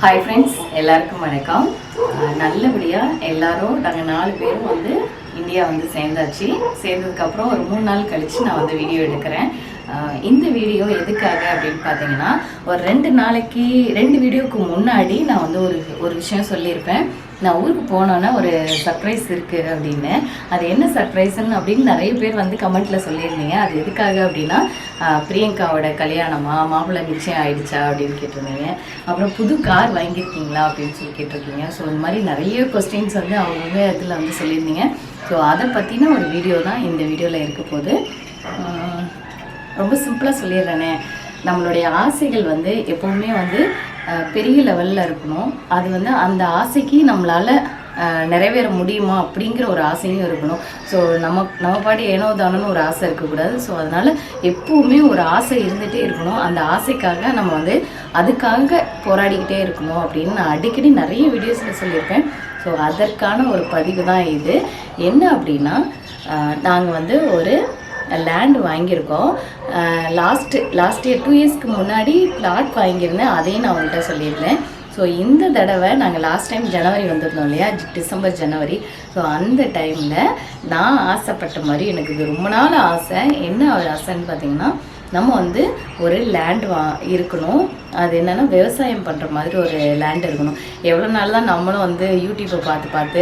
Hi friends எல்லாருக்கும் வணக்கம். நல்லபடியாக எல்லாரும் நாங்கள் நாலு பேரும் வந்து இந்தியா வந்து சேர்ந்தாச்சு. சேர்ந்ததுக்கப்புறம் ஒரு மூணு நாள் கழித்து நான் வந்து வீடியோ எடுக்கிறேன். இந்த வீடியோ எதுக்காக அப்படின்னு பார்த்தீங்கன்னா ஒரு ரெண்டு நாளைக்கு ரெண்டு வீடியோக்கு முன்னாடி நான் வந்து ஒரு ஒரு விஷயம் சொல்லியிருப்பேன். நான் ஊருக்கு போனோன்னா ஒரு சர்ப்ரைஸ் இருக்குது அப்படின்னு. அது என்ன சர்ப்ரைஸ்ன்னு அப்படின்னு நிறைய பேர் வந்து கமெண்ட்டில் சொல்லியிருந்தீங்க. அது எதுக்காக அப்படின்னா பிரியங்காவோட கல்யாணமா மாப்பிள்ளை நிச்சயம் ஆயிடுச்சா அப்படின்னு கேட்டிருந்தீங்க. அப்புறம் புது கார் வாங்கியிருக்கீங்களா அப்படின்னு சொல்லி கேட்டிருக்கீங்க. ஸோ இந்த மாதிரி நிறைய கொஸ்டின்ஸ் வந்து அவங்க இதில் வந்து சொல்லியிருந்தீங்க. ஸோ அதை பற்றின ஒரு வீடியோ தான் இந்த வீடியோவில் இருக்க போகுது. ரொம்ப சிம்பிளாக சொல்லிடுறேனே. நம்மளுடைய ஆசைகள் வந்து எப்போவுமே வந்து பெரிய லெவலில் இருக்கணும். அது வந்து அந்த ஆசைக்கு நம்மளால் நிறைவேற முடியுமா அப்படிங்கிற ஒரு ஆசையும் இருக்கணும். ஸோ நம்ம நம்ம பாடி ஏனோ தானோன்னு ஒரு ஆசை இருக்கக்கூடாது. ஸோ அதனால் எப்போவுமே ஒரு ஆசை இருந்துகிட்டே இருக்கணும். அந்த ஆசைக்காக நம்ம வந்து அதுக்காக போராடிக்கிட்டே இருக்கணும் அப்படின்னு நான் அடிக்கடி நிறைய வீடியோஸில் சொல்லியிருப்பேன் ஸோ அதற்கான ஒரு பதிவு தான் இது. என்ன அப்படின்னா நாங்கள் வந்து ஒரு லேண்ட் வாங்கியிருக்கோம். லாஸ்ட்டு லாஸ்ட் இயர் டூ இயர்ஸ்க்கு முன்னாடி பிளாட் வாங்கியிருந்தேன். அதையும் நான் உங்கள்கிட்ட சொல்லியிருந்தேன். ஸோ இந்த தடவை நாங்கள் லாஸ்ட் டைம் ஜனவரி வந்திருந்தோம் இல்லையா? டிசம்பர் ஜனவரி ஸோ அந்த டைமில் நான் ஆசைப்பட்ட மாதிரி எனக்கு இது ரொம்ப நாள் ஆசை. என்ன ஒரு ஆசைன்னு பார்த்தீங்கன்னா நம்ம வந்து ஒரு லேண்ட் வா இருக்கணும். அது என்னென்னா விவசாயம் பண்ணுற மாதிரி ஒரு லேண்ட் இருக்கணும். எவ்வளோ நாள் தான் நம்மளும் வந்து யூடியூப்பை பார்த்து பார்த்து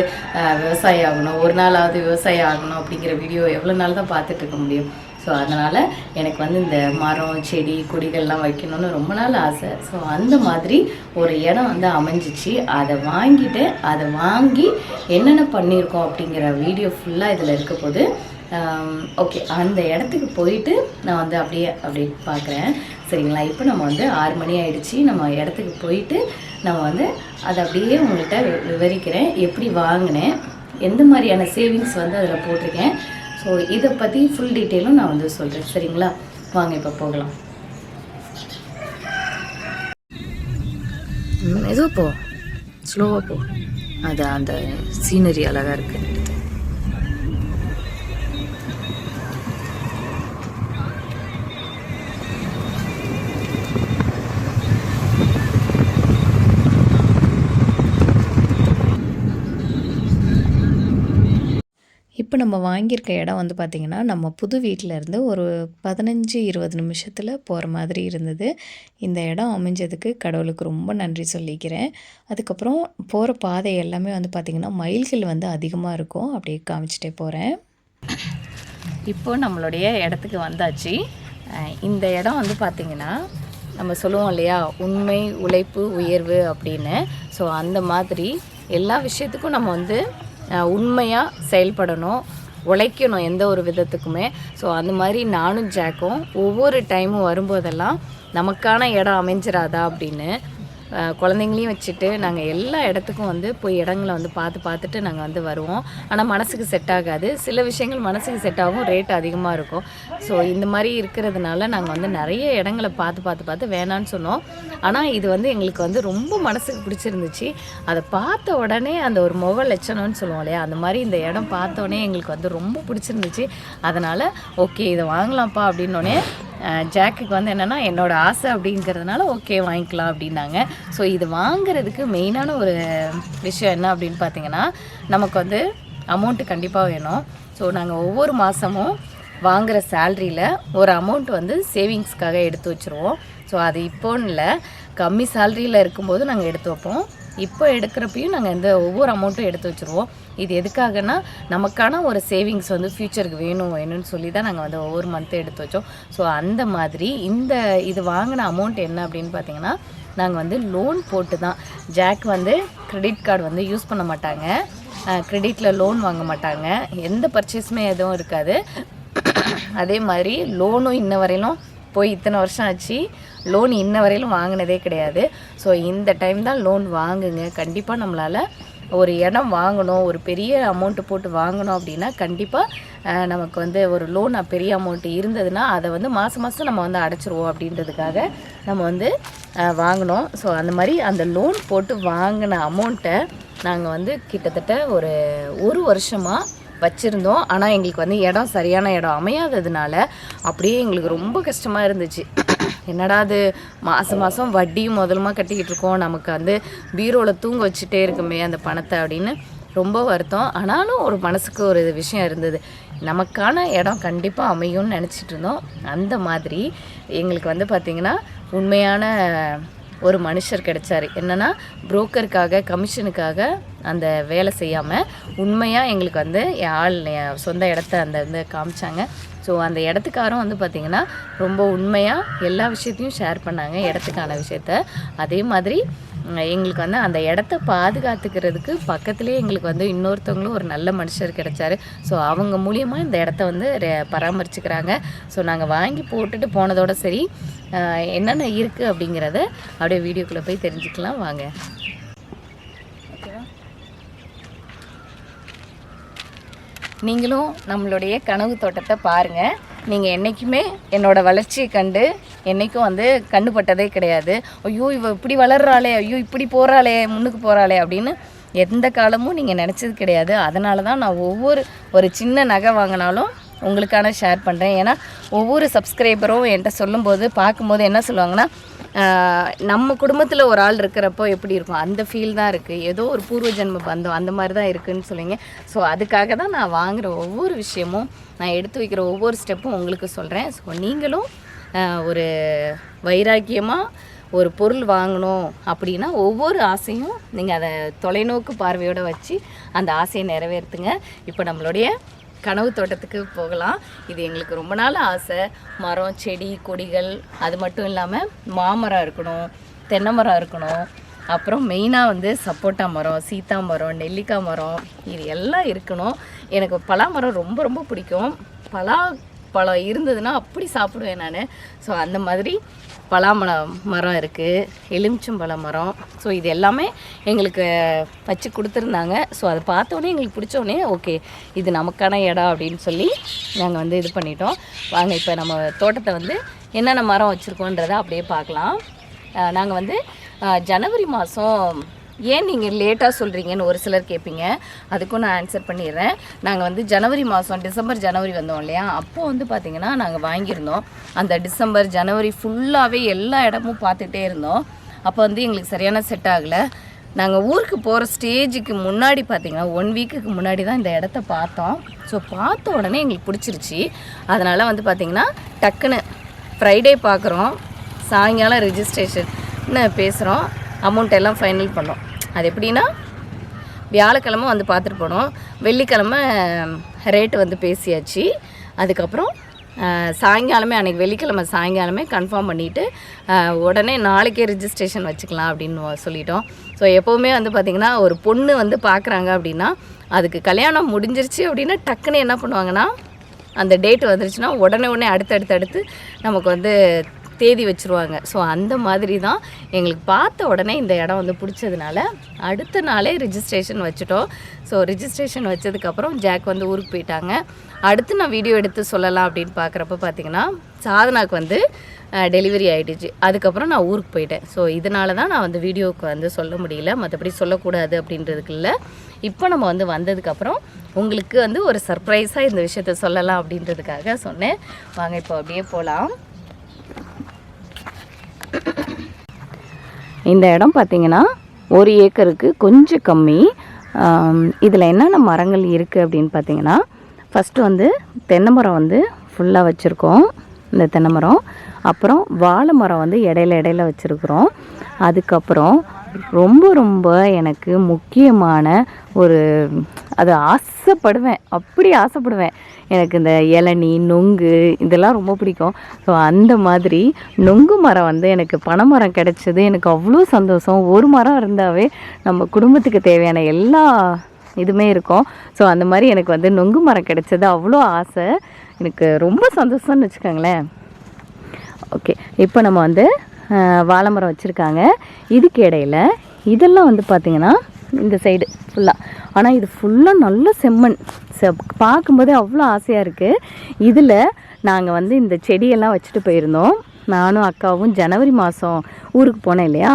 விவசாயம் ஆகணும். ஒரு நாளாவது விவசாயம் ஆகணும் அப்படிங்கிற வீடியோ எவ்வளோ நாள் தான் பார்த்துட்டு இருக்க முடியும். ஸோ அதனால் எனக்கு வந்து இந்த மரம் செடி கொடிகள்லாம் வைக்கணும்னு ரொம்ப நாள் ஆசை. ஸோ அந்த மாதிரி ஒரு இடம் வந்து அமைஞ்சிச்சு. அதை வாங்கிட்டு அதை வாங்கி என்னென்ன பண்ணியிருக்கோம் அப்படிங்கிற வீடியோ ஃபுல்லாக இதில் இருக்க போது ஓகே அந்த இடத்துக்கு போயிட்டு நான் வந்து அப்படியே அப்படியே பார்க்குறேன். சரிங்களா? இப்போ நம்ம வந்து ஆறு மணி ஆயிடுச்சு. நம்ம இடத்துக்கு போயிட்டு நம்ம வந்து அதை அப்படியே உங்கள்கிட்ட வி- விவரிக்கிறேன். எப்படி வாங்கினேன். எந்த மாதிரியான சேவிங்ஸ் வந்து அதில் போட்டிருக்கேன். ஸோ இதை பற்றி ஃபுல் டீட்டெயிலும் நான் வந்து சொல்கிறேன் சரிங்களா? வாங்க இப்போ போகலாம். ஏதோ போ. ஸ்லோவாக போ. அது அந்த சீனரி அழகாக இருக்குது இப்போ நம்ம வாங்கியிருக்க இடம் வந்து பார்த்திங்கன்னா நம்ம புது வீட்டிலேருந்து ஒரு பதினஞ்சு இருபது நிமிஷத்தில் போகிற மாதிரி இருந்தது. இந்த இடம் அமைஞ்சதுக்கு கடவுளுக்கு ரொம்ப நன்றி சொல்லிக்கிறேன். அதுக்கப்புறம் போகிற பாதை எல்லாமே வந்து பார்த்திங்கன்னா மயில்கள் வந்து அதிகமாக இருக்கும். அப்படியே காமிச்சிட்டே போகிறேன் இப்போது நம்மளுடைய இடத்துக்கு வந்தாச்சு. இந்த இடம் வந்து பார்த்திங்கன்னா நம்ம சொல்லுவோம் இல்லையா உண்மை உழைப்பு உயர்வு அப்படின்னு. ஸோ அந்த மாதிரி எல்லா விஷயத்துக்கும் நம்ம வந்து உண்மையாக செயல்படணும் உழைக்கணும் எந்த ஒரு விதத்துக்குமே. ஸோ அந்த மாதிரி நானும் ஜாக்கும் ஒவ்வொரு டைமும் வரும்போதெல்லாம் நமக்கான இடம் அமைஞ்சிராதா அப்படின்னு குழந்தைங்களையும் வச்சுட்டு நாங்கள் எல்லா இடத்துக்கும் வந்து போய் இடங்களை வந்து பார்த்து பார்த்துட்டு நாங்கள் வந்து வருவோம். ஆனால் மனசுக்கு செட் ஆகாது. சில விஷயங்கள் மனசுக்கு செட் ஆகும் ரேட் அதிகமாக இருக்கும். ஸோ இந்த மாதிரி இருக்கிறதுனால நாங்கள் வந்து நிறைய இடங்களை பார்த்து பார்த்து பார்த்து வேணான்னு சொன்னோம். ஆனால் இது வந்து எங்களுக்கு வந்து ரொம்ப மனசுக்கு பிடிச்சிருந்துச்சு. அதை பார்த்த உடனே அந்த ஒரு முக லட்சணம்னு சொல்லுவோம் இல்லையா? அந்த மாதிரி இந்த இடம் பார்த்தோன்னே எங்களுக்கு வந்து ரொம்ப பிடிச்சிருந்துச்சு. அதனால் ஓகே இதை வாங்கலாம்ப்பா அப்படின்னோடனே ஜாக்குக்கு வந்து என்னென்னா என்னோடய ஆசை அப்படிங்கிறதுனால ஓகே வாங்கிக்கலாம் அப்படின்னாங்க. ஸோ இது வாங்குறதுக்கு மெயினான ஒரு விஷயம் என்ன அப்படின்னு பார்த்தீங்கன்னா நமக்கு வந்து அமௌண்ட்டு கண்டிப்பாக வேணும். ஸோ நாங்கள் ஒவ்வொரு மாதமும் வாங்குகிற சேல்ரியில் ஒரு அமௌண்ட் வந்து சேவிங்ஸ்க்காக எடுத்து வச்சுருவோம். ஸோ அது இப்போன்னு இல்லை. கம்மி சேல்ரியில் இருக்கும்போது நாங்கள் எடுத்து வைப்போம். இப்போ எடுக்கிறப்பையும் நாங்கள் இந்த ஒவ்வொரு அமௌண்ட்டும் எடுத்து வச்சுருவோம். இது எதுக்காகனா நமக்கான ஒரு சேவிங்ஸ் வந்து ஃப்யூச்சருக்கு வேணும் வேணும்னு சொல்லி தான் நாங்கள் வந்து ஒவ்வொரு மந்த்தும் எடுத்து வச்சோம். ஸோ அந்த மாதிரி இந்த இது வாங்கின அமௌண்ட் என்ன அப்படின்னு பார்த்தீங்கன்னா நாங்கள் வந்து லோன் போட்டு தான் ஜாக் வந்து கிரெடிட் கார்டு வந்து யூஸ் பண்ண மாட்டாங்க. கிரெடிட்டில் லோன் வாங்க மாட்டாங்க. எந்த பர்ச்சேஸுமே எதுவும் இருக்காது. அதே மாதிரி லோனும் இன்ன வரையிலும் போய் இத்தனை வருஷம் ஆச்சு. லோன் இன்ன வரையிலும் வாங்கினதே கிடையாது. ஸோ இந்த டைம் தான் லோன் வாங்குங்க. கண்டிப்பாக நம்மளால் ஒரு இடம் வாங்கணும். ஒரு பெரிய அமௌண்ட்டு போட்டு வாங்கணும் அப்படின்னா கண்டிப்பாக நமக்கு வந்து ஒரு லோன் பெரிய அமௌண்ட்டு இருந்ததுன்னா அதை வந்து மாதம் மாதம் நம்ம வந்து அடைச்சிருவோம் அப்படின்றதுக்காக நம்ம வந்து வாங்கினோம் ஸோ அந்த மாதிரி அந்த லோன் போட்டு வாங்கின அமௌண்ட்டை நாங்கள் வந்து கிட்டத்தட்ட ஒரு ஒரு வருஷமாக வச்சுருந்தோம். ஆனால் எங்களுக்கு வந்து இடம் சரியான இடம் அமையாததுனால அப்படியே எங்களுக்கு ரொம்ப கஷ்டமாக இருந்துச்சு. என்னடா அது? மாதம் மாதம் வட்டியும் முதலுமா கட்டிக்கிட்டு இருக்கோம். நமக்கு வந்து பீரோவில் தூங்க வச்சுட்டே இருக்குமே அந்த பணத்தை அப்படின்னு ரொம்ப வருத்தம். ஆனாலும் ஒரு மனசுக்கு ஒரு விஷயம் இருந்தது. நமக்கான இடம் கண்டிப்பாக அமையும்னு நினச்சிட்டு இருந்தோம். அந்த மாதிரி எங்களுக்கு வந்து பார்த்திங்கன்னா உண்மையான ஒரு மனுஷர் கிடைச்சாரு. என்னன்னா புரோக்கருக்காக கமிஷனுக்காக அந்த வேலை செய்யாமல் உண்மையாக எங்களுக்கு வந்து என் ஆள் சொந்த இடத்த அந்த வந்து காமிச்சாங்க. ஸோ அந்த இடத்துக்காரும் வந்து பார்த்திங்கன்னா ரொம்ப உண்மையாக எல்லா விஷயத்தையும் ஷேர் பண்ணாங்க இடத்துக்கான விஷயத்த. அதே மாதிரி எங்களுக்கு வந்து அந்த இடத்த பாதுகாத்துக்கிறதுக்கு பக்கத்துலேயே எங்களுக்கு வந்து இன்னொருத்தவங்களும் ஒரு நல்ல மனுஷர் கிடைச்சாரு. ஸோ அவங்க மூலியமாக இந்த இடத்த வந்து பராமரிச்சுக்கிறாங்க. ஸோ நாங்கள் வாங்கி போட்டுட்டு போனதோட சரி என்னென்ன இருக்குது அப்படிங்கிறத அப்படியே வீடியோக்குள்ளே போய் தெரிஞ்சுக்கலாம். வாங்க. நீங்களும் நம்மளுடைய கனவு தோட்டத்தை பாருங்கள் நீங்கள் என்றைக்குமே என்னோடய வளர்ச்சியை கண்டு என்றைக்கும் வந்து கண்டுபட்டதே கிடையாது. ஐயோ இவ இப்படி வளர்றாளே ஐயோ இப்படி போகிறாளே முன்னுக்கு போகிறாளே அப்படின்னு எந்த காலமும் நீங்கள் நினச்சது கிடையாது. அதனால தான் நான் ஒவ்வொரு ஒரு சின்ன நகை வாங்கினாலும் உங்களுக்கான ஷேர் பண்ணுறேன் ஏன்னா ஒவ்வொரு சப்ஸ்கிரைபரும் என்கிட்ட சொல்லும்போது பார்க்கும்போது என்ன சொல்லுவாங்கன்னா நம்ம குடும்பத்தில் ஒரு ஆள் இருக்கிறப்போ எப்படி இருக்கும்? அந்த ஃபீல் தான் இருக்குது ஏதோ ஒரு பூர்வ ஜென்ம பந்தம் அந்த மாதிரி தான் இருக்குதுன்னு சொல்லுவீங்க ஸோ அதுக்காக தான் நான் வாங்குகிற ஒவ்வொரு விஷயமும் நான் எடுத்து வைக்கிற ஒவ்வொரு ஸ்டெப்பும் உங்களுக்கு சொல்கிறேன் ஸோ நீங்களும் ஒரு வைராக்கியமாக ஒரு பொருள் வாங்கணும் அப்படின்னா ஒவ்வொரு ஆசையும் நீங்கள் அதை தொலைநோக்கு பார்வையோடு வச்சு அந்த ஆசையை நிறைவேற்றுங்க. இப்போ நம்மளுடைய கனவு தோட்டத்துக்கு போகலாம். இது எங்களுக்கு ரொம்ப நாள் ஆசை. மரம் செடி கொடிகள் அது மட்டும் இல்லாமல் மாமரம் இருக்கணும் தென்னை மரம் இருக்கணும். அப்புறம் மெயினாக வந்து சப்போட்டா மரம் சீத்தா மரம் நெல்லிக்காய் மரம் இது எல்லாம் இருக்கணும். எனக்கு பலா மரம் ரொம்ப ரொம்ப பிடிக்கும். பலா பழம் இருந்ததுன்னா அப்படி சாப்பிடுவேன் நான். ஸோ அந்த மாதிரி பலாமரம் மரம் இருக்குது எலுமிச்சம்பழ மரம். ஸோ இது எல்லாமே எங்களுக்கு வச்சு கொடுத்துருந்தாங்க. ஸோ அதை பார்த்தோன்னே எங்களுக்கு பிடிச்சோன்னே ஓகே இது நமக்கான இடம் அப்படின்னு சொல்லி நாங்கள் வந்து இது பண்ணிட்டோம். வாங்க இப்போ நம்ம தோட்டத்தை வந்து என்னென்ன மரம் வச்சுருக்கோன்றதை அப்படியே பார்க்கலாம். நாங்கள் வந்து ஜனவரி மாதம் ஏன் நீங்கள் லேட்டாக சொல்கிறீங்கன்னு ஒரு சிலர் கேட்பீங்க அதுக்கும் நான் ஆன்சர் பண்ணிடுறேன். நாங்கள் வந்து ஜனவரி மாதம் டிசம்பர் ஜனவரி வந்தோம் இல்லையா? அப்போது வந்து பார்த்திங்கன்னா நாங்கள் வாங்கியிருந்தோம். அந்த டிசம்பர் ஜனவரி ஃபுல்லாகவே எல்லா இடமும் பார்த்துட்டே இருந்தோம். அப்போ வந்து எங்களுக்கு சரியான செட் ஆகலை. நாங்கள் ஊருக்கு போகிற ஸ்டேஜுக்கு முன்னாடி பார்த்தீங்கன்னா ஒன் வீக்குக்கு முன்னாடி தான் இந்த இடத்த பார்த்தோம். ஸோ பார்த்த உடனே எங்களுக்கு பிடிச்சிருச்சு. அதனால் வந்து பார்த்திங்கன்னா டக்குன்னு ஃப்ரைடே பார்க்குறோம் சாயங்காலம் ரிஜிஸ்ட்ரேஷன் பேசுகிறோம் அமௌண்ட் எல்லாம் ஃபைனல் பண்ணோம். அது எப்படின்னா வியாழக்கிழமை வந்து பார்த்துட்டு போனோம். வெள்ளிக்கிழமை ரேட்டு வந்து பேசியாச்சு. அதுக்கப்புறம் சாயங்காலமே அன்றைக்கி வெள்ளிக்கிழமை சாயங்காலமே கன்ஃபார்ம் பண்ணிவிட்டு உடனே நாளைக்கே ரிஜிஸ்ட்ரேஷன் வச்சுக்கலாம் அப்படின்னு சொல்லிட்டோம். ஸோ எப்போவுமே வந்து பார்த்திங்கன்னா ஒரு பொண்ணு வந்து பார்க்குறாங்க அப்படின்னா அதுக்கு கல்யாணம் முடிஞ்சிருச்சு அப்படின்னா டக்குன்னு என்ன பண்ணுவாங்கன்னா அந்த டேட் வந்துருச்சுன்னா உடனே உடனே அடுத்து அடுத்து அடுத்து நமக்கு வந்து தேதி வச்சுருவாங்க. ஸோ அந்த மாதிரி தான் எங்களுக்கு பார்த்த உடனே இந்த இடம் வந்து பிடிச்சதுனால அடுத்த நாளே ரிஜிஸ்ட்ரேஷன் வச்சுட்டோம். ஸோ ரிஜிஸ்ட்ரேஷன் வச்சதுக்கப்புறம் ஜாக் வந்து ஊருக்கு போயிட்டாங்க. அடுத்து நான் வீடியோ எடுத்து சொல்லலாம் அப்படின்னு பார்க்குறப்ப பார்த்தீங்கன்னா சாதனாக்கு வந்து டெலிவரி ஆகிடுச்சு அதுக்கப்புறம் நான் ஊருக்கு போயிட்டேன். ஸோ இதனால தான் நான் வந்து வீடியோவுக்கு வந்து சொல்ல முடியல. மற்றபடி சொல்லக்கூடாது அப்படின்றதுக்கு இல்லை. இப்போ நம்ம வந்து வந்ததுக்கப்புறம் உங்களுக்கு வந்து ஒரு சர்ப்ரைஸாக இந்த விஷயத்த சொல்லலாம் அப்படின்றதுக்காக சொன்னேன். வாங்க இப்போ அப்படியே போகலாம் இந்த இடம் பார்த்தீங்கன்னா ஒரு ஏக்கருக்கு கொஞ்சம் கம்மி. இதில் என்னென்ன மரங்கள் இருக்குது அப்படின்னு பார்த்தீங்கன்னா ஃபஸ்ட்டு வந்து தென்னை மரம் வந்து ஃபுல்லாக வச்சுருக்கோம். இந்த தென்னை மரம் அப்புறம் வாழை மரம் வந்து இடையில இடையில வச்சுருக்குறோம். அதுக்கப்புறம் ரொம்ப ரொம்ப எனக்கு முக்கியமான ஒரு அது ஆசைப்படுவேன். அப்படி ஆசைப்படுவேன். எனக்கு இந்த இளநீ நொங்கு இதெல்லாம் ரொம்ப பிடிக்கும். ஸோ அந்த மாதிரி நொங்கு மரம் வந்து எனக்கு பனைமரம் கிடைச்சது. எனக்கு அவ்வளோ சந்தோஷம். ஒரு மரம் இருந்தாவே நம்ம குடும்பத்துக்கு தேவையான எல்லா இதுவுமே இருக்கும். ஸோ அந்த மாதிரி எனக்கு வந்து நொங்கு மரம் கிடைச்சது. அவ்வளோ ஆசை. எனக்கு ரொம்ப சந்தோஷம்னு வச்சுக்கோங்களேன். ஓகே இப்போ நம்ம வந்து வாழை மரம் வச்சுருக்காங்க. இதுக்கு இடையில இதெல்லாம் வந்து பார்த்திங்கன்னா இந்த சைடு ஃபுல்லாக ஆனால் இது ஃபுல்லாக நல்ல செம்மண். செ பார்க்கும்போதே அவ்வளோ ஆசையாக இருக்குது இதில் நாங்கள் வந்து இந்த செடியெல்லாம் வச்சுட்டு போயிருந்தோம். நானும் அக்காவும் ஜனவரி மாதம் ஊருக்கு போனேன் இல்லையா?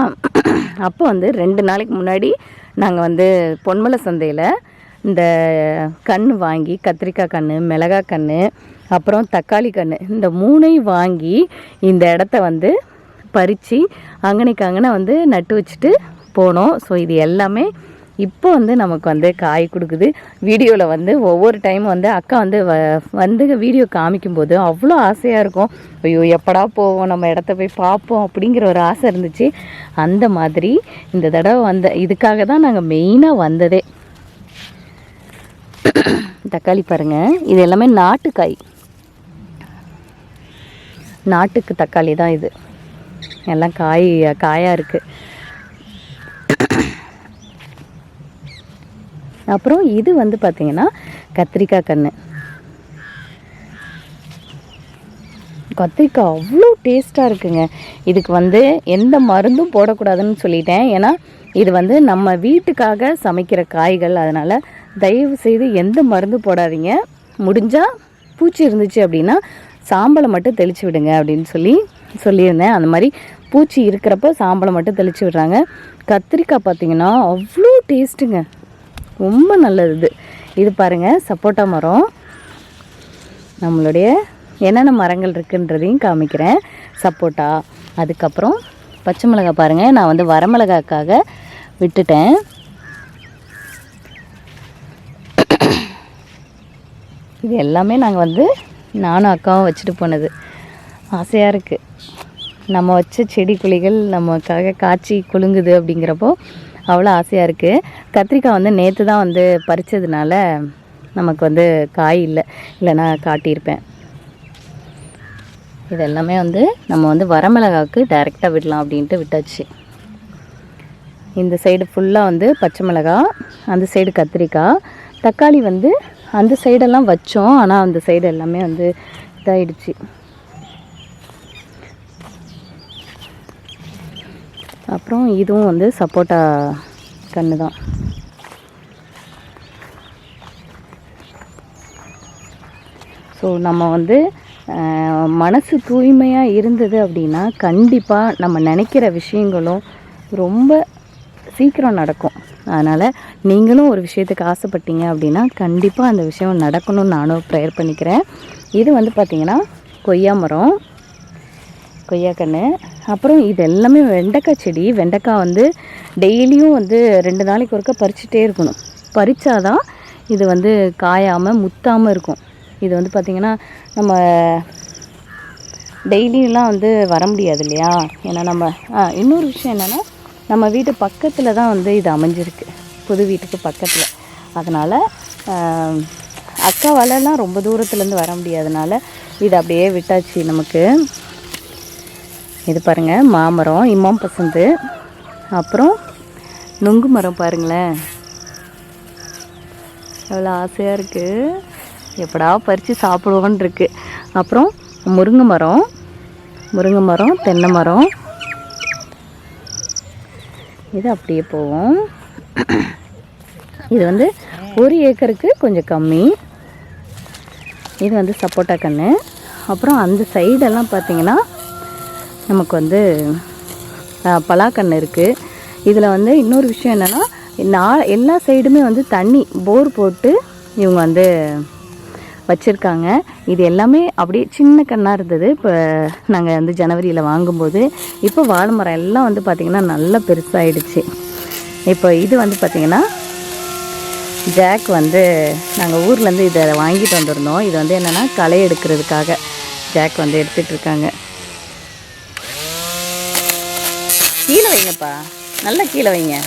அப்போ வந்து ரெண்டு நாளைக்கு முன்னாடி நாங்கள் வந்து பொன்மலை சந்தையில் இந்த கன்று வாங்கி கத்திரிக்காய் கன்று மிளகாய் கன்று அப்புறம் தக்காளி கன்று இந்த மூணையும் வாங்கி இந்த இடத்த வந்து பறித்து அங்கனைக்கு அங்கனை வந்து நட்டு வச்சுட்டு போனோம். ஸோ இது எல்லாமே இப்போ வந்து நமக்கு வந்து காய் கொடுக்குது. வீடியோவில் வந்து ஒவ்வொரு டைம் வந்து அக்கா வந்து வ வந்து வீடியோ காமிக்கும்போது அவ்வளோ ஆசையாக இருக்கும். ஐயோ எப்படா போவோம்? நம்ம இடத்த போய் பார்ப்போம் அப்படிங்கிற ஒரு ஆசை இருந்துச்சு. அந்த மாதிரி இந்த தடவை வந்த இதுக்காக தான் நாங்கள் மெயினாக வந்ததே. தக்காளி பாருங்கள் இது எல்லாமே நாட்டுக்காய். நாட்டுக்கு தக்காளி தான் இது. எல்லாம் காய் காயாக இருக்குது அப்புறம் இது வந்து பார்த்திங்கன்னா கத்திரிக்காய் கன்று கத்திரிக்காய் அவ்வளோ டேஸ்ட்டாக இருக்குங்க. இதுக்கு வந்து எந்த மருந்தும் போடக்கூடாதுன்னு சொல்லிட்டேன். ஏன்னா இது வந்து நம்ம வீட்டுக்காக சமைக்கிற காய்கள். அதனால் தயவு செய்து எந்த மருந்து போடாதீங்க. முடிஞ்சால் பூச்சி இருந்துச்சு அப்படின்னா சாம்பலை மட்டும் தெளித்து விடுங்க அப்படின்னு சொல்லி சொல்லியிருந்தேன். அந்த மாதிரி பூச்சி இருக்கிறப்ப சாம்பலை மட்டும் தெளித்து விடுறாங்க. கத்திரிக்காய் பார்த்தீங்கன்னா அவ்வளோ டேஸ்ட்டுங்க. ரொம்ப நல்லது இது. இது பாருங்கள் சப்போட்டா மரம். நம்மளுடைய என்னென்ன மரங்கள் இருக்குன்றதையும் காமிக்கிறேன். சப்போட்டா அதுக்கப்புறம் பச்சை மிளகாய் பாருங்கள் நான் வந்து வரமிளகாக்காக விட்டுட்டேன். இது எல்லாமே நாங்கள் வந்து நானும் அக்காவும் வச்சுட்டு போனது. ஆசையாக இருக்குது நம்ம வச்ச செடி குழிகள் நமக்காக காய்ச்சி குலுங்குது அப்படிங்கிறப்போ அவ்வளோ ஆசையாக இருக்குது கத்திரிக்காய் வந்து நேற்று தான் வந்து பறித்ததுனால நமக்கு வந்து காய் இல்லை. இல்லைன்னா காட்டியிருப்பேன். இது எல்லாமே வந்து நம்ம வந்து வரமிளகாவுக்கு டைரெக்டாக விடலாம் அப்படின்ட்டு விட்டாச்சு. இந்த சைடு ஃபுல்லாக வந்து பச்சை மிளகாய் அந்த சைடு கத்திரிக்காய் தக்காளி வந்து அந்த சைடெல்லாம் வச்சோம். ஆனால் அந்த சைடு எல்லாமே வந்து இதாயிடுச்சு. அப்புறம் இதுவும் வந்து சப்போட்டா கன்று தான். ஸோ நம்ம வந்து மனசு தூய்மையாக இருந்தது அப்படின்னா கண்டிப்பாக நம்ம நினைக்கிற விஷயங்களும் ரொம்ப சீக்கிரம் நடக்கும். அதனால் நீங்களும் ஒரு விஷயத்துக்கு ஆசைப்பட்டீங்க அப்படின்னா கண்டிப்பாக அந்த விஷயம் நடக்கணும்னு நானும் ப்ரேயர் பண்ணிக்கிறேன். இது வந்து பார்த்திங்கன்னா கொய்யா மரம் கொய்யா கன்று அப்புறம் இது எல்லாமே வெண்டைக்காய் செடி. வெண்டைக்காய் வந்து டெய்லியும் வந்து ரெண்டு நாளைக்கு ஒருக்கா பறிச்சுட்டே இருக்கணும். பறித்தாதான் இது வந்து காயாமல் முத்தாமல் இருக்கும். இது வந்து பார்த்திங்கன்னா நம்ம டெய்லியெலாம் வந்து வர முடியாது இல்லையா? ஏன்னா நம்ம இன்னொரு விஷயம் என்னென்னா நம்ம வீட்டு பக்கத்தில் தான் வந்து இது அமைஞ்சிருக்கு. புது வீட்டுக்கு பக்கத்தில். அதனால் அக்காவாலலாம் ரொம்ப தூரத்துலேருந்து வர முடியாதனால இது அப்படியே விட்டாச்சு நமக்கு. இது பாருங்கள் மாமரம் இமாம் பசந்து. அப்புறம் நுங்கு மரம் பாருங்களேன். எவ்வளோ ஆசையாக இருக்குது எப்படா பறித்து சாப்பிடுவோன்னு இருக்குது அப்புறம் முருங்கை மரம் முருங்கை மரம் தென்னை மரம் இது அப்படியே போவோம் இது வந்து ஒரு ஏக்கருக்கு கொஞ்சம் கம்மி. இது வந்து சப்போட்டா கன்று அப்புறம் அந்த சைடெல்லாம் பார்த்தீங்கன்னா நமக்கு வந்து பலாக்கன்று இருக்குது இதில் வந்து இன்னொரு விஷயம் என்னென்னா நான் எல்லா சைடுமே வந்து தண்ணி போர் போட்டு இவங்க வந்து வச்சுருக்காங்க. இது எல்லாமே அப்படியே சின்ன கண்ணாக இருந்தது. இப்போ நாங்கள் வந்து ஜனவரியில் வாங்கும்போது இப்போ வாழை மரம் எல்லாம் வந்து பார்த்திங்கன்னா நல்லா பெருசாகிடுச்சு இப்போ இது வந்து பார்த்திங்கன்னா ஜாக் வந்து நாங்கள் ஊர்லேருந்து இதை வாங்கிட்டு வந்திருந்தோம். இது வந்து என்னென்னா களை எடுக்கிறதுக்காக ஜாக் வந்து எடுத்துகிட்டு இருக்காங்க. கீழே வைங்கப்பா. நல்லா கீழே வைங்க.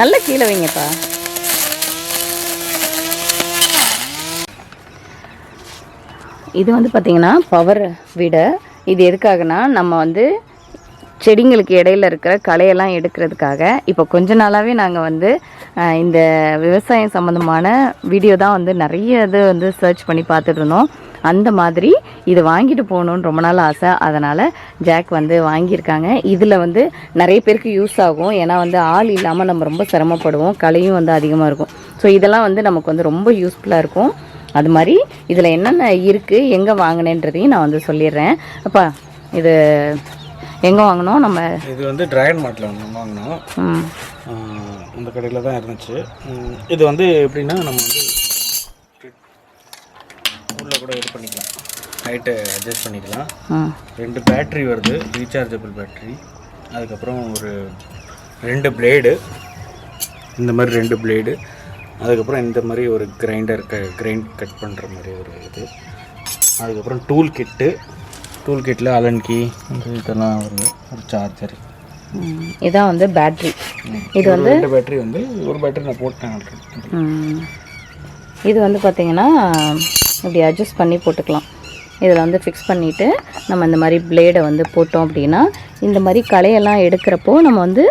நல்லா கீழே வைங்கப்பா. இது வந்து பார்த்திங்கன்னா பவர் வீடை இது எதுக்காகனா நம்ம வந்து செடிங்களுக்கு இடையில இருக்கிற களையெல்லாம் எடுக்கிறதுக்காக. இப்போ கொஞ்ச நாளாகவே நாங்கள் வந்து இந்த விவசாயம் சம்மந்தமான வீடியோ தான் வந்து நிறைய இது வந்து சர்ச் பண்ணி பார்த்துட்டு இருந்தோம். அந்த மாதிரி இது வாங்கிட்டு போகணுன்னு ரொம்ப நாள் ஆசை. அதனால் ஜாக் வந்து வாங்கியிருக்காங்க. இதில் வந்து நிறைய பேருக்கு யூஸ் ஆகும். ஏன்னா வந்து ஆள் இல்லாமல் நம்ம ரொம்ப சிரமப்படுவோம். களையும் வந்து அதிகமாக இருக்கும். ஸோ இதெல்லாம் வந்து நமக்கு வந்து ரொம்ப யூஸ்ஃபுல்லாக இருக்கும். அது மாதிரி இதில் என்னென்ன இருக்குது எங்கே வாங்கினேன்றதையும் நான் வந்து சொல்லிடுறேன். அப்பா இது எங்கே வாங்கினோம்? நம்ம இது வந்து ட்ராகன் மார்ட்டில் வாங்கினோம். இந்த கடையில் தான் இருந்துச்சு. இது வந்து எப்படின்னா நம்ம வந்து உள்ளே கூட இது பண்ணிக்கலாம். ஹைட்டை அட்ஜஸ்ட் பண்ணிக்கலாம். ரெண்டு பேட்ரி வருது ரீசார்ஜபிள் பேட்ரி அதுக்கப்புறம் ஒரு ரெண்டு பிளேடு இந்த மாதிரி ரெண்டு பிளேடு அதுக்கப்புறம் இந்த மாதிரி ஒரு கிரைண்டர் க கிரைண்ட் கட் பண்ணுற மாதிரி ஒரு இது. அதுக்கப்புறம் டூல் கிட்டு டூல் கிட்டில் அலன் கீ இதெல்லாம் வருது ஒரு சார்ஜர். இதான் வந்து பேட்ரி இது வந்து ரெண்டு பேட்டரி வந்து ஒரு பேட்டரி நான் போட்டேன். இது வந்து பார்த்தீங்கன்னா இப்படி அட்ஜஸ்ட் பண்ணி போட்டுக்கலாம். இதில் வந்து ஃபிக்ஸ் பண்ணிவிட்டு நம்ம இந்த மாதிரி பிளேடை வந்து போட்டோம் அப்படின்னா இந்த மாதிரி களையெல்லாம் எடுக்கிறப்போ நம்ம வந்து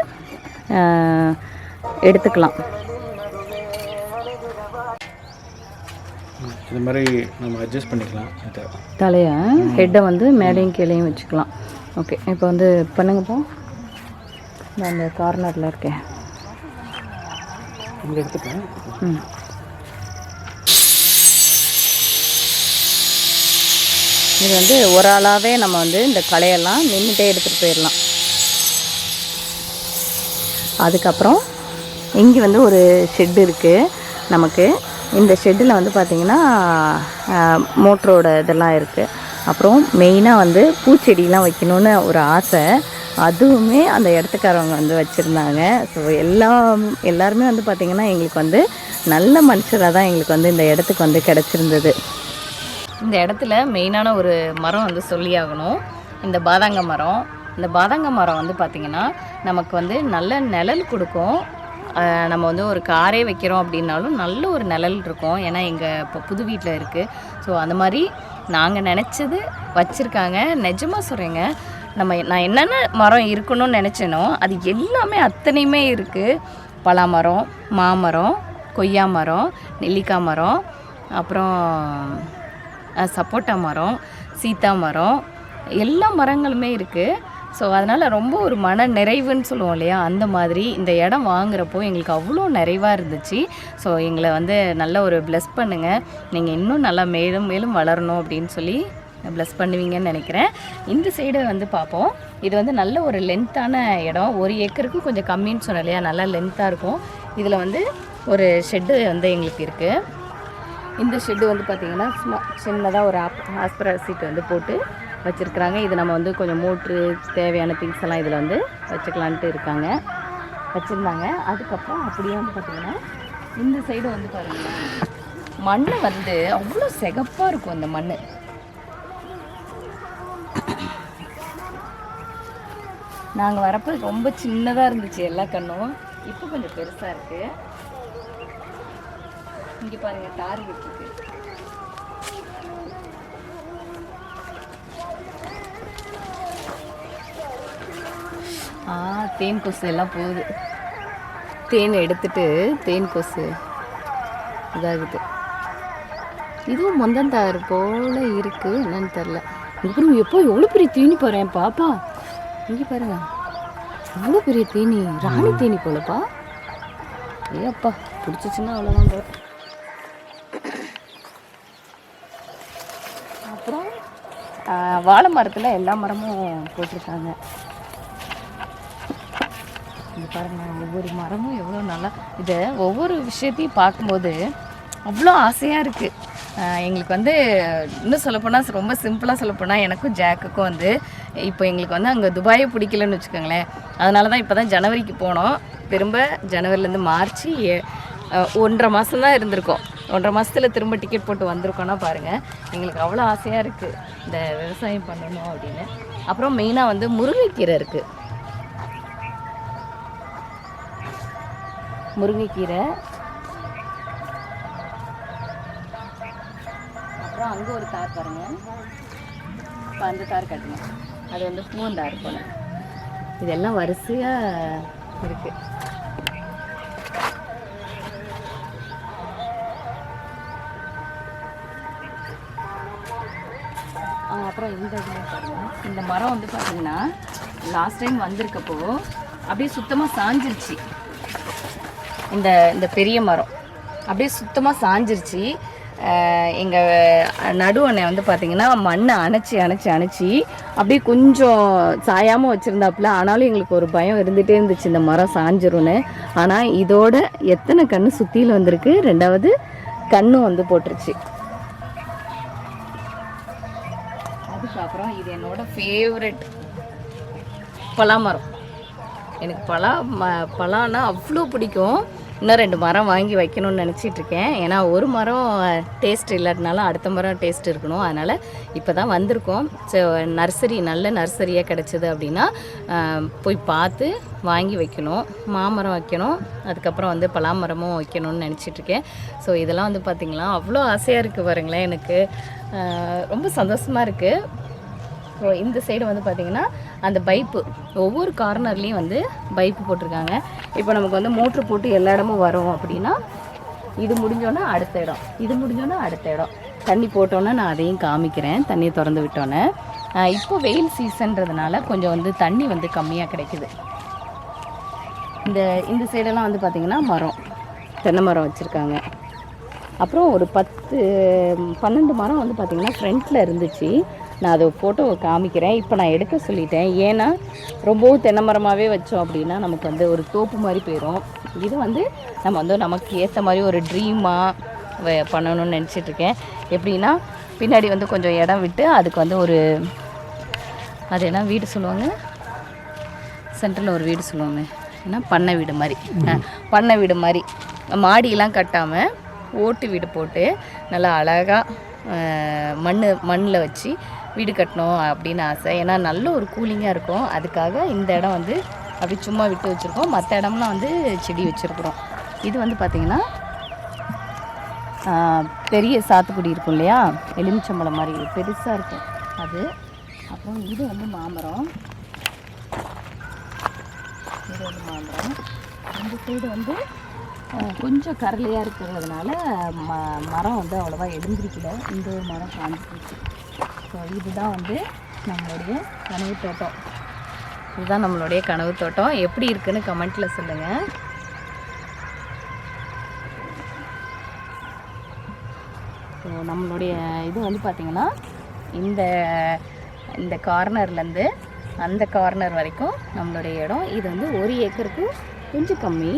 எடுத்துக்கலாம். இது மாதிரி நம்ம அட்ஜஸ்ட் பண்ணிக்கலாம். தலையை ஹெட்டை வந்து மேலேயும் கீழேயும் வச்சுக்கலாம். ஓகே இப்போ வந்து பண்ணுங்கப்போ நான் அந்த கார்னரில் இருக்கேன். இங்கே எடுத்துக்கேன் ம். இது வந்து ஒரு ஆளாகவே நம்ம வந்து இந்த களையெல்லாம் நின்றுட்டே எடுத்துகிட்டு போயிடலாம் அதுக்கப்புறம் இங்கே வந்து ஒரு ஷெட்டு இருக்குது நமக்கு இந்த ஷெட்டில் வந்து பார்த்திங்கன்னா மோட்டரோட இதெல்லாம் இருக்குது அப்புறம் மெயினாக வந்து பூச்செடிலாம் வைக்கணும்னு ஒரு ஆசை. அதுவுமே அந்த இடத்துக்காரவங்க வந்து வச்சுருந்தாங்க. ஸோ எல்லா எல்லாருமே வந்து பார்த்திங்கன்னா எங்களுக்கு வந்து நல்ல மனுஷராக தான் எங்களுக்கு வந்து இந்த இடத்துக்கு வந்து கிடச்சிருந்தது. இந்த இடத்துல மெயினான ஒரு மரம் வந்து சொல்லியாகணும் இந்த பாதாங்க மரம். இந்த பாதாங்க மரம் வந்து பார்த்திங்கன்னா நமக்கு வந்து நல்ல நிழல் கொடுக்கும். நம்ம வந்து ஒரு காரே வைக்கிறோம் அப்படின்னாலும் நல்ல ஒரு நிழல் இருக்கும். ஏன்னா எங்கள் இப்போ புது வீட்டில் இருக்குது ஸோ அந்த மாதிரி நாங்கள் நினச்சது வச்சுருக்காங்க. நிஜமாக சொல்கிறேங்க நம்ம நான் என்னென்ன மரம் இருக்கணும்னு நினச்சேனோ அது எல்லாமே அத்தனையுமே இருக்குது பலா மரம் மாமரம் கொய்யா மரம் நெல்லிக்காய் மரம் அப்புறம் சப்போட்டா மரம் சீத்தா மரம் எல்லா மரங்களுமே இருக்குது ஸோ அதனால் ரொம்ப ஒரு மன நிறைவுன்னு சொல்லுவோம் இல்லையா? அந்த மாதிரி இந்த இடம் வாங்குறப்போ எங்களுக்கு அவ்வளோ நிறைவாக இருந்துச்சு. ஸோ எங்களை வந்து நல்ல ஒரு ப்ளஸ் பண்ணுங்கள் நீங்கள் இன்னும் நல்லா மேலும் மேலும் வளரணும் அப்படின்னு சொல்லி ப்ளஸ் பண்ணுவீங்கன்னு நினைக்கிறேன். இந்த சைடு வந்து பார்ப்போம். இது வந்து நல்ல ஒரு லென்த்தான இடம். ஒரு ஏக்கருக்கும் கொஞ்சம் கம்மின்னு சொன்னேன் இல்லையா? நல்லா லென்த்தாக இருக்கும். இதில் வந்து ஒரு ஷெட்டு வந்து எங்களுக்கு இருக்குது இந்த ஷெட்டு வந்து பார்த்திங்கன்னா சும்மா சின்னதாக ஒரு ஆப் ஆஸ்பரா சீட் வந்து போட்டு வச்சுருக்குறாங்க. இது நம்ம வந்து கொஞ்சம் மோட்ரு தேவையான திங்ஸ் எல்லாம் இதில் வந்து வச்சுக்கலான்ட்டு இருக்காங்க. வச்சுருந்தாங்க. அதுக்கப்புறம் அப்படியே வந்து பார்த்திங்கன்னா இந்த சைடு வந்து பாருங்கள் மண் வந்து அவ்வளோ சிகப்பாக இருக்கும் அந்த மண் நாங்கள் வரப்போ ரொம்ப சின்னதாக இருந்துச்சு எல்லா கண்ணும். இப்போ கொஞ்சம் பெருசாக இருக்குது இங்கே பாருங்கள் தார் விட்டுருக்கு ஆ தேன் கொசு எல்லாம் போகுது. தேன் எடுத்துட்டு தேன் கொசு இதாகுது. இதுவும் மொந்தந்தாறு போல இருக்கு என்னன்னு தெரில எப்போ எவ்வளோ பெரிய தீனி போகிறேன் பாப்பா. இங்கே பாருங்க. எவ்வளோ பெரிய தேனி ராணி தேனி போலப்பா. ஏ அப்பா பிடிச்சிச்சுன்னா அவ்வளோதான் போல. அப்புறம் வாழை மரத்தில் எல்லா மரமும் போட்டிருக்காங்க. பாருங்கள் ஒவ்வொரு மரமும் எவ்வளோ நல்லா இதை ஒவ்வொரு விஷயத்தையும் பார்க்கும்போது அவ்வளோ ஆசையாக இருக்குது எங்களுக்கு வந்து இன்னும் சொல்லப்போனால் ரொம்ப சிம்பிளாக சொல்லப்போனால் எனக்கும் ஜாக்குக்கும் வந்து இப்போ எங்களுக்கு வந்து அங்கே துபாயை பிடிக்கலன்னு வச்சுக்கோங்களேன். அதனால தான் இப்போ தான் ஜனவரிக்கு போனோம். திரும்ப ஜனவரிலேருந்து மார்ச் ஏ- ஒன்றரை மாதம் தான் இருந்திருக்கோம். ஒன்றரை மாதத்தில் திரும்ப டிக்கெட் போட்டு வந்திருக்கோன்னா பாருங்கள் எங்களுக்கு அவ்வளோ ஆசையாக இருக்குது இந்த விவசாயம் பண்ணணும் அப்படின்னு. அப்புறம் மெயினாக வந்து முருங்கைக்கீரை இருக்குது முருங்கைக்கீரை. அப்புறம் அங்கே ஒரு தார் பாருங்க. இப்போ அந்த தார் கட்டுங்க. அது வந்து பூந்தார் போல. இதெல்லாம் வரிசையாக இருக்கு. அப்புறம் இந்த இந்த மரம் வந்து பார்த்தீங்கன்னா லாஸ்ட் டைம் வந்திருக்கப்போ அப்படியே சுத்தமாக சாஞ்சிருச்சு. இந்த இந்த பெரிய மரம். அப்படியே சுத்தமாக சாஞ்சிருச்சு. எங்கள் நடுவண்ணை வந்து பார்த்திங்கன்னா மண்ணை அணைச்சி அணைச்சி அணைச்சி அப்படியே கொஞ்சம் சாயாமல் வச்சுருந்தாப்புல. ஆனாலும் எங்களுக்கு ஒரு பயம் இருந்துகிட்டே இருந்துச்சு இந்த மரம் சாஞ்சிரும்னு. ஆனால் இதோட எத்தனை கன்று சுற்றியில் வந்திருக்கு? ரெண்டாவது கண்ணும் வந்து போட்டுருச்சு. அதுக்கப்புறம் இது என்னோட ஃபேவரட் பலா மரம் எனக்கு பலா ம பலான்னா அவ்வளோ பிடிக்கும். இன்னும் ரெண்டு மரம் வாங்கி வைக்கணும்னு நினச்சிட்டு இருக்கேன் ஏன்னா ஒரு மரம் டேஸ்ட் இல்லாட்டினாலும் அடுத்த மரம் டேஸ்ட் இருக்கணும். அதனால் இப்போ தான் வந்திருக்கோம். ஸோ நர்சரி நல்ல நர்சரியாக கிடச்சிது அப்படின்னா போய் பார்த்து வாங்கி வைக்கணும். மாமரம் வைக்கணும். அதுக்கப்புறம் வந்து பலாமரமும் வைக்கணும்னு நினச்சிட்டு இருக்கேன் ஸோ இதெல்லாம் வந்து பார்த்திங்களா அவ்வளோ ஆசையாக இருக்குது பாருங்களேன் எனக்கு. ரொம்ப சந்தோஷமாக இருக்குது இந்த சைடு வந்து பார்த்திங்கன்னா அந்த பைப்பு ஒவ்வொரு கார்னர்லேயும் வந்து பைப்பு போட்டிருக்காங்க. இப்போ நமக்கு வந்து மோட்ரு போட்டு எல்லா இடமும் வரும் அப்படின்னா இது முடிஞ்சோன்னா அடுத்த இடம். இது முடிஞ்சோன்னா அடுத்த இடம். தண்ணி போட்டோன்னே நான் அதையும் காமிக்கிறேன். தண்ணியை திறந்து விட்டோன்னே. இப்போ வெயில் சீசன்றதுனால கொஞ்சம் வந்து தண்ணி வந்து கம்மியாக கிடைக்குது. இந்த இந்த சைடெல்லாம் வந்து பார்த்திங்கன்னா மரம். தென்னை மரம் வச்சுருக்காங்க. அப்புறம் ஒரு பத்து பன்னெண்டு மரம் வந்து பார்த்திங்கன்னா ஃப்ரண்ட்டில் இருந்துச்சு. நான் அதை ஃபோட்டோவை காமிக்கிறேன். இப்போ நான் எடுக்க சொல்லிட்டேன். ஏன்னா ரொம்பவும் தென்னை மரமாகவே வச்சோம் அப்படின்னா நமக்கு வந்து ஒரு தோப்பு மாதிரி போயிடும் இது வந்து நம்ம வந்து நமக்கு ஏற்ற மாதிரி ஒரு ட்ரீமாக பண்ணணும்னு நினச்சிட்ருக்கேன் எப்படின்னா பின்னாடி வந்து கொஞ்சம் இடம் விட்டு அதுக்கு வந்து ஒரு அது என்ன வீடு சொல்லுவாங்க? சென்டரில் ஒரு வீடு சொல்லுவாங்க. ஏன்னா பண்ணை வீடு மாதிரி. பண்ணை வீடு மாதிரி. மாடியெல்லாம் கட்டாமல் ஓட்டு வீடு போட்டு நல்லா அழகாக மண் மண்ணில் வச்சு வீடு கட்டணும் அப்படின்னு ஆசை. ஏன்னா நல்ல ஒரு கூலிங்காக இருக்கும். அதுக்காக இந்த இடம் வந்து அப்படி சும்மா விட்டு வச்சுருக்கோம். மற்ற இடம்லாம் வந்து செடி வச்சுருக்குறோம். இது வந்து பார்த்திங்கன்னா பெரிய சாத்துக்குடி இருக்கும் இல்லையா? எலுமிச்சம்பழம் மாதிரி பெருசாக இருக்கும் அது. அப்புறம் இது வந்து மாமரம். இது வந்து மாமரம். இந்த சைடு வந்து கொஞ்சம் கரலையாக இருக்கிறதுனால ம மரம் வந்து அவ்வளோவா எழுந்திருக்கல இந்த ஒரு மரம் காஞ்சிருச்சு ஸோ இதுதான் வந்து நம்மளுடைய கனவு தோட்டம். இதுதான் நம்மளுடைய கனவு தோட்டம். எப்படி இருக்குன்னு கமெண்ட்டில் சொல்லுங்கள் ஸோ நம்மளுடைய இது வந்து பார்த்திங்கன்னா இந்த இந்த கார்னர்லேருந்து அந்த கார்னர் வரைக்கும் நம்மளுடைய இடம். இது வந்து ஒரு ஏக்கருக்கு கொஞ்சம் கம்மி.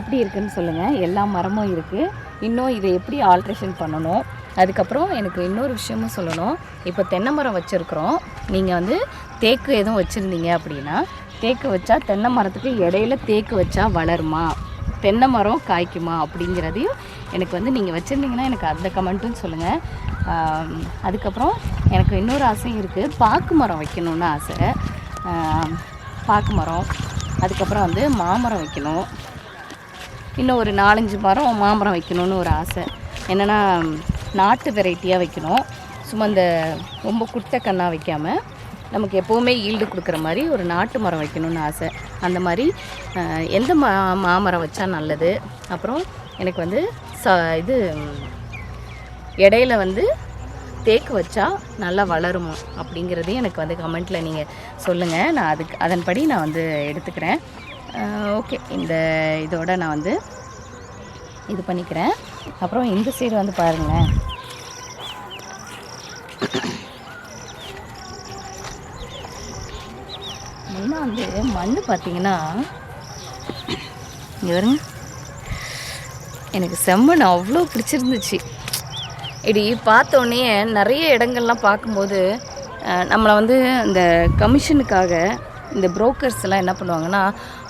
எப்படி இருக்குன்னு சொல்லுங்கள் எல்லா மரமும் இருக்குது இன்னும் இதை எப்படி ஆல்ட்ரேஷன் பண்ணணும்? அதுக்கப்புறம் எனக்கு இன்னொரு விஷயமும் சொல்லணும். இப்போ தென்னை மரம் வச்சுருக்குறோம். நீங்கள் வந்து தேக்கு எதுவும் வச்சுருந்தீங்க அப்படின்னா தேக்கு வச்சா தென்னை மரத்துக்கு இடையில தேக்கு வச்சா வளருமா? தென்னை மரம் காய்க்குமா? அப்படிங்கிறதையும் எனக்கு வந்து நீங்கள் வச்சுருந்தீங்கன்னா எனக்கு அந்த கமெண்ட்டும் சொல்லுங்கள் அதுக்கப்புறம் எனக்கு இன்னொரு ஆசையும் இருக்குது பாக்கு மரம் வைக்கணும்னு ஆசை. பாக்கு மரம். அதுக்கப்புறம் வந்து மாமரம் வைக்கணும். இன்னும் ஒரு நாலஞ்சு மரம் மாமரம் வைக்கணும்னு ஒரு ஆசை. என்னென்னா நாட்டு வெரைட்டியாக வைக்கணும். சும்மா இந்த ரொம்ப குட்டை கண்ணாக வைக்காமல் நமக்கு எப்போவுமே ஈல்டு கொடுக்குற மாதிரி ஒரு நாட்டு மரம் வைக்கணும்னு ஆசை. அந்த மாதிரி எந்த மா மாமரம் வச்சா நல்லது? அப்புறம் எனக்கு வந்து ச இது இடையில வந்து தேக்கு வச்சா நல்லா வளருமா அப்படிங்கிறதையும் எனக்கு வந்து கமெண்ட்டில் நீங்கள் சொல்லுங்கள் நான் அதுக்கு அதன்படி நான் வந்து எடுத்துக்கிறேன். ஓகே. இந்த இதோட நான் வந்து இது பண்ணிக்கிறேன். அப்புறம் இந்த சைடு வந்து பாருங்களேன். மெயினாக வந்து மண் பார்த்தீங்கன்னா இங்கே வருங்க எனக்கு செம்மண் அவ்வளோ பிடிச்சிருந்துச்சு. இப்படி பார்த்தோன்னே நிறைய இடங்கள்லாம் பார்க்கும்போது நம்மளை வந்து இந்த கமிஷனுக்காக இந்த புரோக்கர்ஸ் எல்லாம் என்ன பண்ணுவாங்கன்னா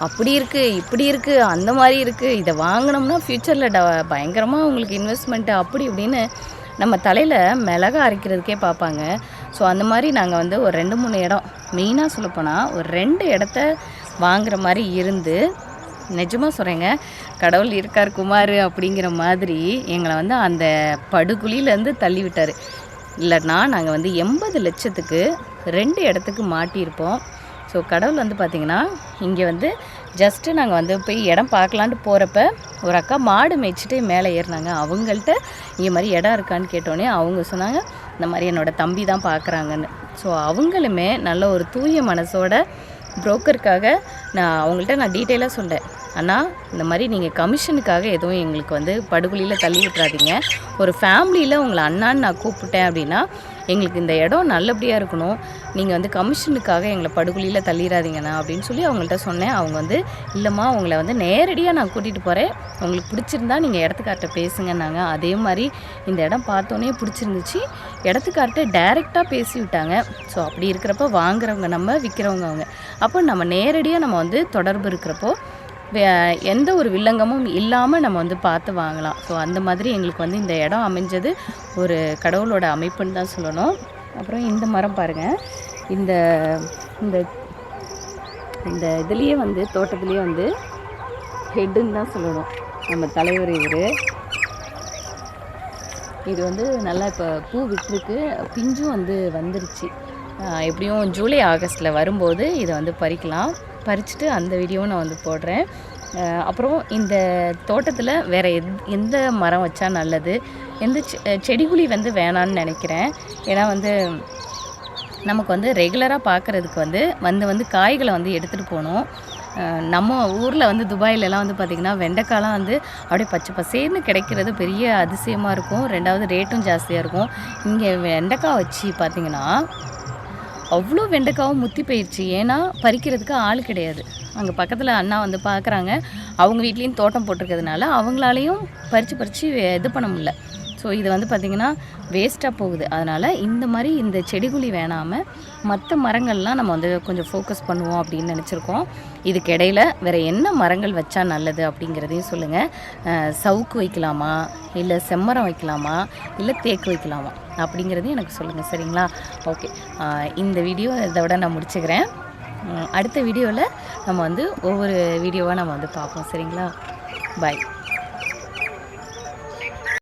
அப்படி இருக்குது இப்படி இருக்குது அந்த மாதிரி இருக்குது இதை வாங்கினோம்னா ஃப்யூச்சரில் ட பயங்கரமாக உங்களுக்கு இன்வெஸ்ட்மெண்ட்டு அப்படி இப்படின்னு நம்ம தலையில் மிளகா அரைக்கிறதுக்கே பார்ப்பாங்க. ஸோ அந்த மாதிரி நாங்கள் வந்து ஒரு ரெண்டு மூணு இடம் மெயினாக சொல்லப்போனால் ஒரு ரெண்டு இடத்த வாங்குற மாதிரி இருந்து நிஜமாக சொல்கிறேங்க கடவுள் இருக்கார் குமார் அப்படிங்கிற மாதிரி எங்களை வந்து அந்த படுகுழியிலேருந்து தள்ளி விட்டார். இல்லைன்னா நாங்கள் வந்து எண்பது லட்சத்துக்கு ரெண்டு இடத்துக்கு மாட்டியிருப்போம். ஸோ கடவுள் வந்து பார்த்திங்கன்னா இங்கே வந்து ஜஸ்ட்டு நாங்கள் வந்து போய் இடம் பார்க்கலான்ட்டு போகிறப்ப ஒரு அக்கா மாடு மேய்ச்சிட்டு மேலே ஏறினாங்க. அவங்கள்ட்ட இங்கே மாதிரி இடம் இருக்கான்னு கேட்டோன்னே அவங்க சொன்னாங்க இந்த மாதிரி என்னோட தம்பி தான் பார்க்குறாங்கன்னு ஸோ அவங்களுமே நல்ல ஒரு தூய மனசோட புரோக்கருக்காக நான் அவங்கள்ட்ட நான் டீட்டெயிலாக சொன்னேன். அண்ணா இந்த மாதிரி நீங்கள் கமிஷனுக்காக எதுவும் எங்களுக்கு வந்து படுகொலியில் தள்ளி விட்டுறாதீங்க. ஒரு ஃபேமிலியில் உங்களை அண்ணான்னு நான் கூப்பிட்டேன் அப்படின்னா எங்களுக்கு இந்த இடம் நல்லபடியாக இருக்கணும். நீங்கள் வந்து கமிஷனுக்காக எங்களை படுகொலியில் தள்ளிடாதீங்கண்ணா அப்படின்னு சொல்லி அவங்கள்ட்ட சொன்னேன். அவங்க வந்து இல்லைம்மா உங்களை வந்து நேரடியாக நான் கூட்டிகிட்டு போகிறேன் உங்களுக்கு பிடிச்சிருந்தா நீங்கள் இடத்துக்கார்ட்ட பேசுங்கன்னாங்க. அதே மாதிரி இந்த இடம் பார்த்தோன்னே பிடிச்சிருந்துச்சு. இடத்துக்கார்ட்ட டைரெக்டாக பேசி விட்டாங்க. ஸோ அப்படி இருக்கிறப்ப வாங்குறவங்க நம்ம விற்கிறவங்க அவங்க. அப்போ நம்ம நேரடியாக நம்ம வந்து தொடர்பு இருக்கிறப்போ எந்த ஒரு வில்லங்கமும் இல்லாமல் நம்ம வந்து பார்த்து வாங்கலாம். ஸோ அந்த மாதிரி எங்களுக்கு வந்து இந்த இடம் அமைஞ்சது. ஒரு கடவுளோட அமைப்புன்னு தான் சொல்லணும். அப்புறம் இந்த மரம் பாருங்கள் இந்த இந்த இந்த இதுலேயே வந்து தோட்டத்துலேயே வந்து ஹெட்டுன்னு தான் சொல்லணும். நம்ம தலைவர் இவர். இது வந்து நல்லா இப்போ பூ விட்டுருக்கு. பிஞ்சும் வந்து வந்துருச்சு. எப்படியும் ஜூலை ஆகஸ்ட்டில் வரும்போது இதை வந்து பறிக்கலாம். பறிச்சுட்டு அந்த வீடியோவும் நான் வந்து போடுறேன். அப்புறம் இந்த தோட்டத்தில் வேறு எத் எந்த மரம் வச்சா நல்லது? எந்த செ- செடிகுழி வந்து வேணான்னு நினைக்கிறேன். ஏன்னா வந்து நமக்கு வந்து ரெகுலராக பார்க்குறதுக்கு வந்து வந்து வந்து காய்களை வந்து எடுத்துகிட்டு போகணும். நம்ம ஊரில் வந்து துபாயிலலாம் வந்து பார்த்திங்கன்னா வெண்டைக்காய்லாம் வந்து அப்படியே பச்சை பசேர்னு கிடைக்கிறது பெரிய அதிசயமாக இருக்கும். ரெண்டாவது ரேட்டும் ஜாஸ்தியாக இருக்கும். இங்கே வெண்டைக்காய் வச்சு பார்த்திங்கன்னா அவ்வளோ வெண்டைக்காவும் முத்தி போயிடுச்சு ஏன்னா பறிக்கிறதுக்கு ஆள் கிடையாது. அங்கே பக்கத்தில் அண்ணா வந்து பார்க்குறாங்க அவங்க வீட்லேயும் தோட்டம் போட்டிருக்கிறதுனால அவங்களாலையும் பறித்து பறித்து இது பண்ண முடியல. ஸோ இது வந்து பார்த்திங்கன்னா வேஸ்ட்டாக போகுது. அதனால் இந்த மாதிரி இந்த செடிகுழி வேணாமல் மற்ற மரங்கள்லாம் நம்ம வந்து கொஞ்சம் ஃபோக்கஸ் பண்ணுவோம் அப்படின்னு நினச்சிருக்கோம். இதுக்கு வேறு என்ன மரங்கள் வச்சா நல்லது அப்படிங்கிறதையும் சொல்லுங்கள் சவுக்கு வைக்கலாமா? இல்லை செம்மரம் வைக்கலாமா? இல்லை தேக்கு வைக்கலாமா? அப்படிங்கிறதையும் எனக்கு சொல்லுங்கள் சரிங்களா? ஓகே. இந்த வீடியோ இதை விட நான் முடிச்சுக்கிறேன். அடுத்த வீடியோவில் நம்ம வந்து ஒவ்வொரு வீடியோவாக நம்ம வந்து பார்ப்போம் சரிங்களா? பாய்.